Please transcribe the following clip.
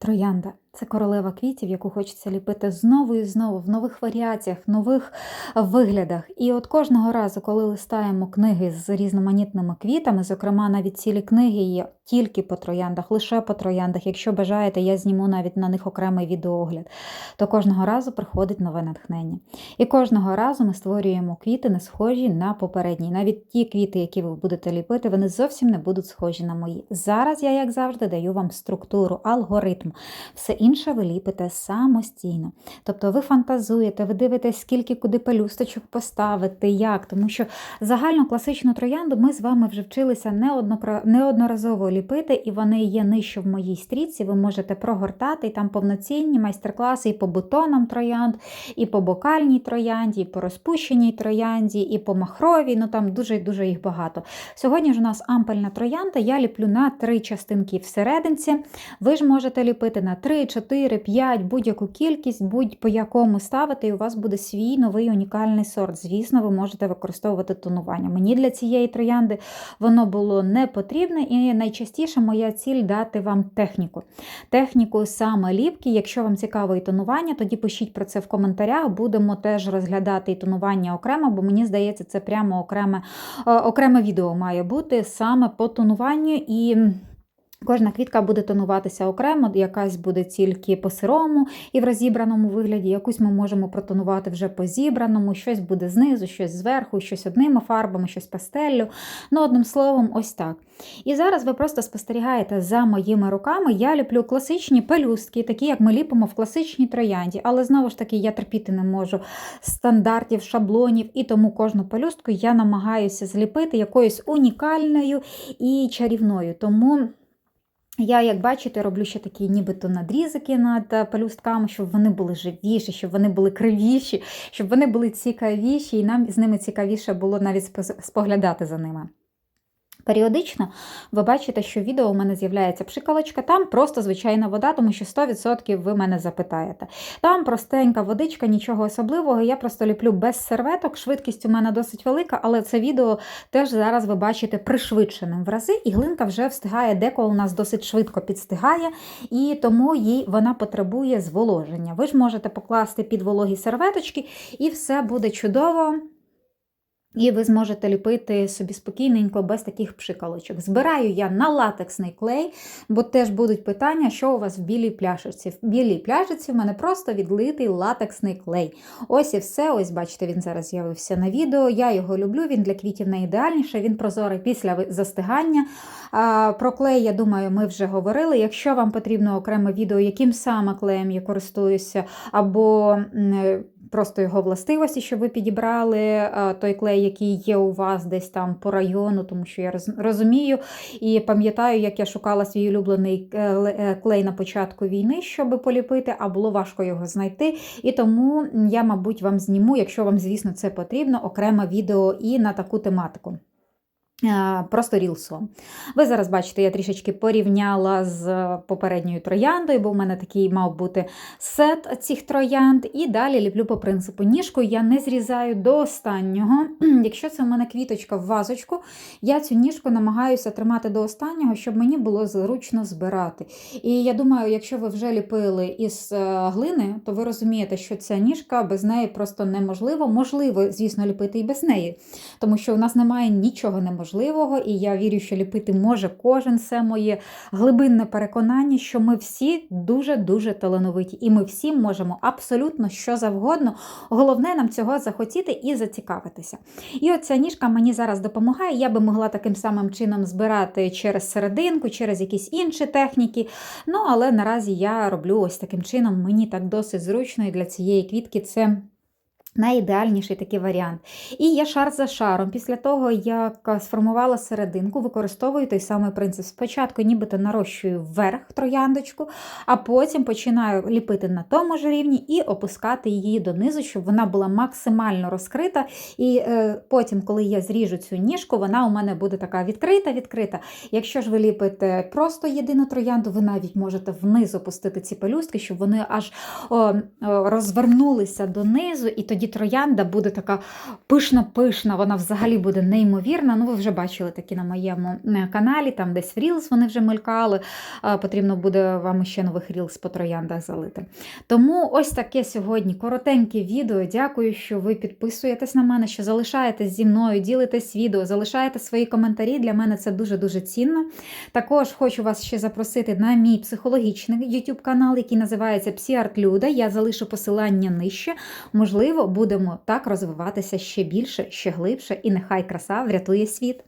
Троянда це королева квітів, яку хочеться ліпити знову і знову, в нових варіаціях, в нових виглядах. І от кожного разу, коли листаємо книги з різноманітними квітами, зокрема, навіть цілі книги є тільки по трояндах, лише по трояндах. Якщо бажаєте, я зніму навіть на них окремий відеоогляд, то кожного разу приходить нове натхнення. І кожного разу ми створюємо квіти, не схожі на попередні. Навіть ті квіти, які ви будете ліпити, вони зовсім не будуть схожі на мої. Зараз я, як завжди, даю вам структуру, алгоритм. Інше ви ліпите самостійно. Тобто ви фантазуєте, ви дивитесь, скільки куди пелюсточок поставити, як. Тому що загальну класичну троянду ми з вами вже вчилися неодноразово ліпити, і вони є нижче в моїй стрічці. Ви можете прогортати і там повноцінні майстер-класи і по бутонам троянд, і по бокальній троянді, і по розпущеній троянді, і по махровій. Ну там дуже дуже їх багато. Сьогодні ж у нас ампельна троянда. Я ліплю на три частинки всерединці. Ви ж можете ліпити на 3, 4, 5, будь-яку кількість, будь-по якому ставити, і у вас буде свій новий унікальний сорт. Звісно, ви можете використовувати тонування. Мені для цієї троянди воно було не потрібне, і найчастіше моя ціль дати вам техніку. Техніку саме ліпки. Якщо вам цікаво і тонування, тоді пишіть про це в коментарях. Будемо теж розглядати і тонування окремо, бо мені здається, це прямо окреме, е, окреме відео має бути саме по тонуванню і. Кожна квітка буде тонуватися окремо, якась буде тільки по сирому і в розібраному вигляді, якусь ми можемо протонувати вже по зібраному, щось буде знизу, щось зверху, щось одними фарбами, щось пастеллю. Ну, одним словом, ось так. І зараз ви просто спостерігаєте за моїми руками. Я ліплю класичні пелюстки, такі, як ми ліпимо в класичній троянді. Але знову ж таки, я терпіти не можу стандартів, шаблонів, і тому кожну пелюстку я намагаюся зліпити якоюсь унікальною і чарівною. Тому. Я, як бачите, роблю ще такі нібито надрізики над е, пелюстками, щоб вони були живіші, щоб вони були кривіші, щоб вони були цікавіші, і нам з ними цікавіше було навіть споглядати за ними. Періодично ви бачите, що відео у мене з'являється пшикалочка, там просто звичайна вода, тому що 100% ви мене запитаєте. Там простенька водичка, нічого особливого. Я просто ліплю без серветок. Швидкість у мене досить велика, але це відео теж зараз ви бачите пришвидшеним в рази, і глинка вже встигає, деколи у нас досить швидко підстигає, і тому їй вона потребує зволоження. Ви ж можете покласти під вологі серветочки, і все буде чудово. І ви зможете ліпити собі спокійненько, без таких пшикалочок. Збираю я на латексний клей, бо теж будуть питання, що у вас в білій пляшечці. В білій пляшечці в мене просто відлитий латексний клей. Ось і все. Ось, бачите, він зараз з'явився на відео. Я його люблю, він для квітів найідеальніше, він прозорий після застигання. Про клей, я думаю, ми вже говорили. Якщо вам потрібно окреме відео, яким саме клеєм я користуюся, або просто його властивості, щоб ви підібрали е, той клей, який є у вас десь там по району, тому що я розумію і пам'ятаю, як я шукала свій улюблений е, е, клей на початку війни, щоб поліпити, а було важко його знайти. І тому я, мабуть, вам зніму, якщо вам, звісно, це потрібно, окреме відео і на таку тематику. Е, Просто рілсом. Ви зараз бачите, я трішечки порівняла з попередньою трояндою, бо в мене такий мав бути сет цих троянд. І далі ліплю по принципу ніжку я не зрізаю до останнього. Якщо це в мене квіточка в вазочку, я цю ніжку намагаюся тримати до останнього, щоб мені було зручно збирати. І я думаю, якщо ви вже ліпили із е, глини, то ви розумієте, що ця ніжка без неї просто неможливо. Можливо, звісно, ліпити і без неї, тому що у нас немає нічого неможливого, і я вірю, що ліпити може кожен. Це моє глибинне переконання, що ми всі дуже-дуже талановиті, і ми всі можемо абсолютно що завгодно. Головне нам цього захотіти і зацікавитися. І оця ніжка мені зараз допомагає. Я би могла таким самим чином збирати через серединку, через якісь інші техніки. Ну, але наразі я роблю ось таким чином. Мені так досить зручно, і для цієї квітки це. Найідеальніший такий варіант. І я шар за шаром. Після того, як сформувала серединку, використовую той самий принцип. Спочатку нібито нарощую вверх трояндочку, а потім починаю ліпити на тому ж рівні і опускати її донизу, щоб вона була максимально розкрита. І е, потім, коли я зріжу цю ніжку, вона у мене буде така відкрита-відкрита. Якщо ж ви ліпите просто єдину троянду, ви навіть можете вниз опустити ці пелюстки, щоб вони аж о, о, розвернулися донизу, і тоді тоді троянда буде така пишна-пишна, вона взагалі буде неймовірна. Ну, ви вже бачили такі на моєму каналі, там десь в Reels вони вже мелькали. Потрібно буде вам ще нових Reels по трояндах залити. Тому ось таке сьогодні коротеньке відео. Дякую, що ви підписуєтесь на мене, що залишаєтесь зі мною, ділитесь відео, залишаєте свої коментарі. Для мене це дуже-дуже цінно. Також хочу вас ще запросити на мій психологічний YouTube канал, який називається Псіарт Люда. Я залишу посилання нижче. Можливо, будемо так розвиватися ще більше, ще глибше, і нехай краса врятує світ.